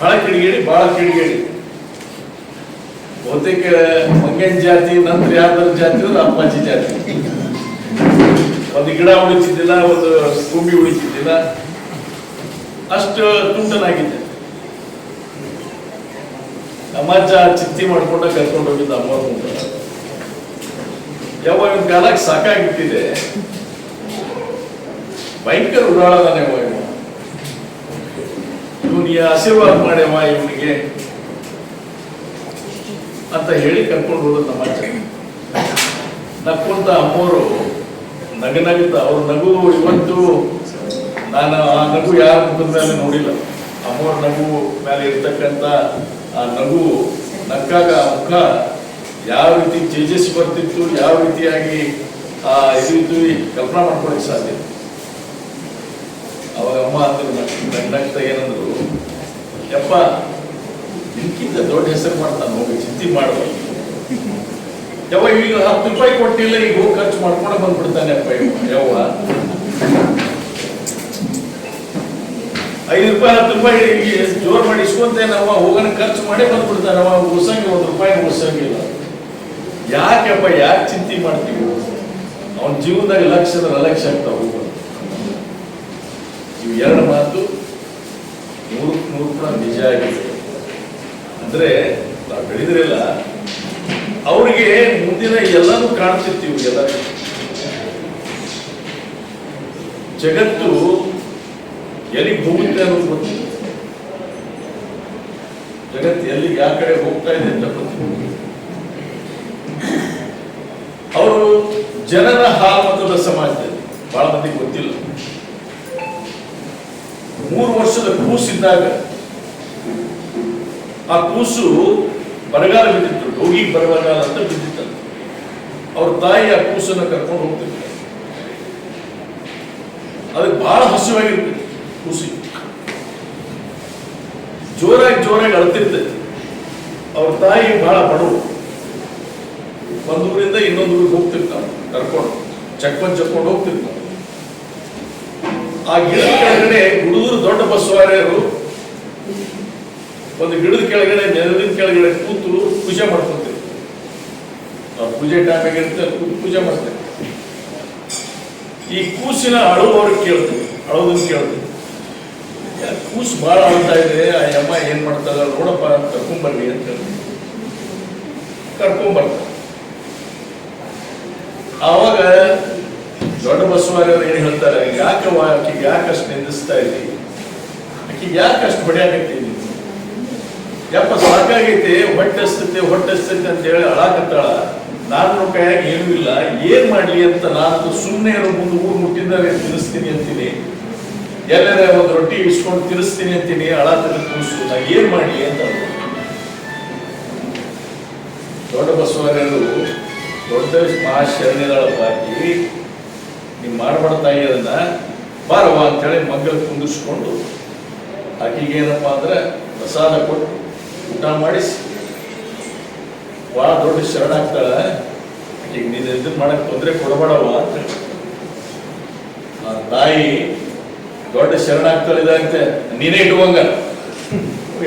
ಬಹಳ ಕಿಡಿಗೇಡಿ ಬಹಳ ಕಿಡಿಗೇಡಿ. ಬಹುತೇಕ ಮಂಗನ್ ಜಾತಿ, ನಂತರ ಯಾವ್ದಾರ ಜಾತಿ ಅಂದ್ರೆ ಅಪ್ಪಾಜಿ ಜಾತಿ. ಒಂದು ಗಿಡ ಉಳಿತಿದ್ದಿಲ್ಲ, ಒಂದು ಭೂಮಿ ಉಳಿತಿದ್ದಿಲ್ಲ. ಅಷ್ಟು ತುಂಟನಾಗಿದ್ದೆ ನಮ್ಮಜ್ಜ ಚಿತ್ತಿ ಮಾಡ್ಕೊಂಡ ಕರ್ಕೊಂಡು ಹೋಗಿದ್ದ ಅಮ್ಮ ಮುಂದೆ. ಯಾವ ಇವನ್ ಕಾಲಕ್ಕೆ ಸಾಕಾಗಿಟ್ಟಿದೆ ಭಯಂಕರ ಉಡಾಳದಾನೆ ಇವ ಇವನಿಗೆ ಆಶೀರ್ವಾದ ಮಾಡ್ಯವ ಇವನಿಗೆ ಅಂತ ಹೇಳಿ ಕರ್ಕೊಂಡು ಹೋದ ನಮ್ಮ ಅಜ್ಜ ನಕ್ಕೊಂತ ಅಮ್ಮೋರು ನಗ ನಗುತ್ತ, ಅವ್ರ ನಗು ಇವತ್ತು ನಾನು ಆ ನಗು ಯಾರ ಮುಖದ ಮೇಲೆ ನೋಡಿಲ್ಲ ಅಮ್ಮೋರ್ ನಗು ಮೇಲೆ ಇರ್ತಕ್ಕಂಥ ಆ ನಗು ನಕ್ಕಾಗ ಮುಖ ಯಾವ ರೀತಿ ತೇಜಸ್ ಬರ್ತಿತ್ತು, ಯಾವ ರೀತಿಯಾಗಿ ಆ ಇದು ಕಲ್ಪನಾ ಮಾಡ್ಕೊಳಕ್ ಸಾಧ್ಯ. ಅವಾಗ ಅಮ್ಮ ಅಂದ್ರು ನಗ್ ನಗ್ತಾ ಏನಂದ್ರು, ಯಪ್ಪ, ನಿನ್ಕಿಂತ ದೊಡ್ಡ ಹೆಸರು ಮಾಡ್ತಾನೆ ಹೋಗಿ ಚಿಂತೆ ಮಾಡುವ ಯವ್ವ, ಈಗ ಹತ್ತು ರೂಪಾಯಿ ಕೊಟ್ಟಿಲ್ಲ, ಈಗ ಹೋಗಿ ಖರ್ಚು ಮಾಡ್ಕೊಂಡು ಬಂದ್ಬಿಡ್ತಾನೆ ಅಪ್ಪ ಯವ್ವ. ಐದು ರೂಪಾಯಿ, ಹತ್ತು ರೂಪಾಯಿ ಜೋರ್ ಮಾಡಿ ಇಸ್ಕೊಂತೇನೆ ಹೋಗೋಣ, ಖರ್ಚು ಮಾಡಿ ಬಂದ್ಬಿಡ್ತಾನೆ ಅವ ಉಸಂಗಿ ಒಂದು ರೂಪಾಯಿ ಉಳ್ಸಂಗಿಲ್ಲ ಯಾಕೆಪ್ಪ ಯಾಕೆ ಚಿಂತೆ ಮಾಡ್ತೀವಿ? ಅವನ ಜೀವನದಾಗ ಲಕ್ಷದ ಲಕ್ಷ ಇವು ಎರಡು ಮಾತು ನೂರಕ್ಕೆ ನೂರು ಕೂಡ ನಿಜ ಆಗಿದೆ. ಅಂದ್ರೆ ನಾವು ಬೆಳೆದ್ರೆಲ್ಲ ಅವ್ರಿಗೆ ಮುಂದಿನ ಎಲ್ಲನೂ ಕಾಣ್ತಿರ್ತೀವಿ ಎಲ್ಲ ಜಗತ್ತು ಎಲ್ಲಿಗೆ ಹೋಗುತ್ತೆ ಅನ್ನೋದು ಗೊತ್ತಿಲ್ಲ ಜಗತ್ತು ಎಲ್ಲಿಗೆ ಯಾವ ಕಡೆ ಹೋಗ್ತಾ ಇದೆ ಅಂತ ಗೊತ್ತಿಲ್ಲ ಅವರು ಜನರ ಹಾಲ್ಮತದ ಸಮಾಜದಲ್ಲಿ, ಬಹಳ ಮಂದಿಗೆ ಗೊತ್ತಿಲ್ಲ. ಮೂರು ವರ್ಷದ ಕೂಸಿದ್ದಾಗ ಆ ಕೂಸು ಬರಗಾಲ ಬಿದ್ದಿತ್ತು, ರೋಗಿಗೆ ಬರಗಾಲ ಅಂತ ಬಿದ್ದಿತ್ತಂತೆ ಅವ್ರ ತಾಯಿ ಆ ಕೂಸನ್ನ ಕರ್ಕೊಂಡು ಹೋಗ್ತಿರ್ತಾರೆ ಅದಕ್ಕೆ ಬಹಳ ಹಸಿವಾಗಿರ್ತೈತಿ ಕೂಸಿ. ಜೋರಾಗಿ ಜೋರಾಗಿ ಅಳ್ತಿರ್ತೈತಿ ಅವ್ರ ತಾಯಿ ಬಹಳ ಬಡವು ಒಂದೂರಿಂದ ಇನ್ನೊಂದು ಊರಿಗೆ ಹೋಗ್ತಿರ್ತಾನೆ ಕರ್ಕೊಂಡು. ಚಕ್ಕೊಂಡು ಚಕ್ಕೊಂಡು ಹೋಗ್ತಿರ್ತಾನೆ ಆ ಗಿಡದ ಕೆಳಗಡೆ ಹುಡುಗರು ದೊಡ್ಡ ಬಸವಾರ್ಯರು ಒಂದು ಗಿಡದ ಕೆಳಗಡೆ ನೆರಳಿನ ಕೆಳಗಡೆ ಕೂತು ಪೂಜೆ ಮಾಡ್ಕೊತೇವೆ. ಪೂಜೆ ಟೈಮ್ ಇರುತ್ತೆ ಕೂತು ಪೂಜೆ ಮಾಡ್ತೇವೆ. ಈ ಕೂಸಿನ ಅಳುವವ್ರಿಗೆ ಕೇಳ್ತೀವಿ ಅಳೋದನ್ನ ಕೇಳ್ತೀವಿ. ಕೂಸ್ ಭಾಳ ಅಳ್ತಾ ಇದೆ, ಆ ಅಮ್ಮ ಏನ್ ಮಾಡ್ತಾರ ನೋಡಪ್ಪ ಕರ್ಕೊಂಡ್ಬರ್ಲಿ ಅಂತ ಹೇಳ್ತೀವಿ ಕರ್ಕೊಂಬರ್ತಾರೆ ಆವಾಗ ದೊಡ್ಡ ಬಸವಾರಿಯವರು ಏನು ಹೇಳ್ತಾರೆ, ಯಾಕೆ ಆಕೆಗೆ ಯಾಕೆ ಅಷ್ಟು ನಿಂದಿಸ್ತಾ ಇದ್ದೀವಿ ಆಕೆಗೆ ಯಾಕೆ ಅಷ್ಟು ಬಡಿಯಾಕತ್ತೀನಿ ಯಪ್ಪ ಸಾಕಾಗೈತಿ ಹೊಟ್ಟೆ ಸ್ಥಿತಿ ಅಂತ ಹೇಳಿ ಅಳಾಕತ್ತಾಳ. ನಾನು ಕೈಯಾಗ ಏನೂ ಇಲ್ಲ, ಏನ್ ಮಾಡ್ಲಿ ಅಂತ ನಾನು ಸುಮ್ಮನೆ ಇರೋ ಮುಂದೆ ಊರು ಮುಟ್ಟಿದ್ದಾರೆ ತಿನ್ನಿಸ್ತೀನಿ ಅಂತೀನಿ? ಎಲ್ಲರ ಒಂದು ರೊಟ್ಟಿ ಇಸ್ಕೊಂಡು ತಿನ್ನಿಸ್ತೀನಿ ಅಂತೀನಿ ಅಳಾತಲ್ಲಿ ಕೂಸು, ನಾ ಏನ್ ಮಾಡ್ಲಿ ಅಂತ. ದೊಡ್ಡ ಬಸವರಾಯರು ದೊಡ್ಡ ಮಹಾಶರಣ್ಯದಳ ಆಕಿ ನೀವು ಮಾಡಬೇಡ ತಾಯಿ ಅದನ್ನ ಬಾರವ ಅಂತೇಳಿ ಮಗ್ಗಲ್ ಕುಂದಿಸ್ಕೊಂಡು ಆಕಿಗೆ ಏನಪ್ಪಾ ಅಂದ್ರೆ ಪ್ರಸಾದ ಕೊಟ್ಟು ಊಟ ಮಾಡಿಸಿ. ಭಾಳ ದೊಡ್ಡ ಶರಣಾಗ್ತಾಳ. ಆಕಿಗೆ ನೀನು ಇದನ್ನ ಮಾಡಕ್ ತೊಂದರೆ ಕೊಡಬೇಡವ್ವ ಅಂತ ಆ ತಾಯಿ ದೊಡ್ಡ ಶರಣಾಗ್ತಾಳಿದಂತೆ ನೀನೇ ಇಟ್ಕೊಂಗ.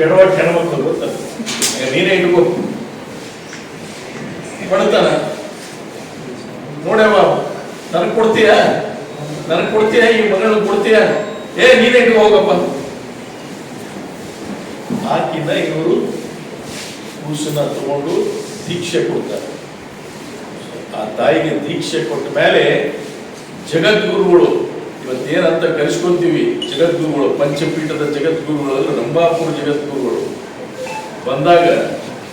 ಎಡವಟ್ಟು ಹೆಣ್ಮಕ್ಳು ಗೊತ್ತ ನೀನೇ ಇಟ್ಕೋ. ಕೊಡ್ತಾನ ನೋಡ್ಯವ ನನಗೆ ಕೊಡ್ತೀಯ? ನನಗೆ ಕೊಡ್ತೀಯ? ಈ ಮಗಳನ್ನ ಕೊಡ್ತೀಯ? ಏ, ನೀನೇ ಹೋಗಪ್ಪ. ಆಕಿನ ಇವರು ಕೂಸನ್ನ ತಗೊಂಡು ದೀಕ್ಷೆ ಕೊಡ್ತಾರೆ. ಆ ತಾಯಿಗೆ ದೀಕ್ಷೆ ಕೊಟ್ಟ ಮೇಲೆ ಜಗದ್ಗುರುಗಳು, ಇವತ್ತೇನಂತ ಕರೆಸ್ಕೊಂತೀವಿ, ಜಗದ್ಗುರುಗಳು, ಪಂಚಪೀಠದ ಜಗದ್ಗುರುಗಳು ರಂಭಾಪುರ ಜಗದ್ಗುರುಗಳು. ಬಂದಾಗ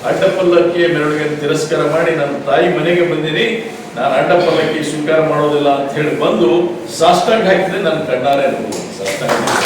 ಅಡ್ಡಪಲ್ಲಕ್ಕೆ ಮೆರವಣಿಗೆ ತಿರಸ್ಕಾರ ಮಾಡಿ, ನನ್ನ ತಾಯಿ ಮನೆಗೆ ಬಂದಿನಿ ನಾನು ಅಡ್ಡಪಲ್ಲಕ್ಕಿ ಸ್ವೀಕಾರ ಮಾಡೋದಿಲ್ಲ ಅಂತ ಹೇಳಿ ಬಂದು ಸಾಷ್ಟಾಂಗ ಹಾಕಿದ್ರೆ ನನ್ನ ಕಣ್ಣಾರೆ ಅನುಭವ. ಸಾಷ್ಟಾಂಗ.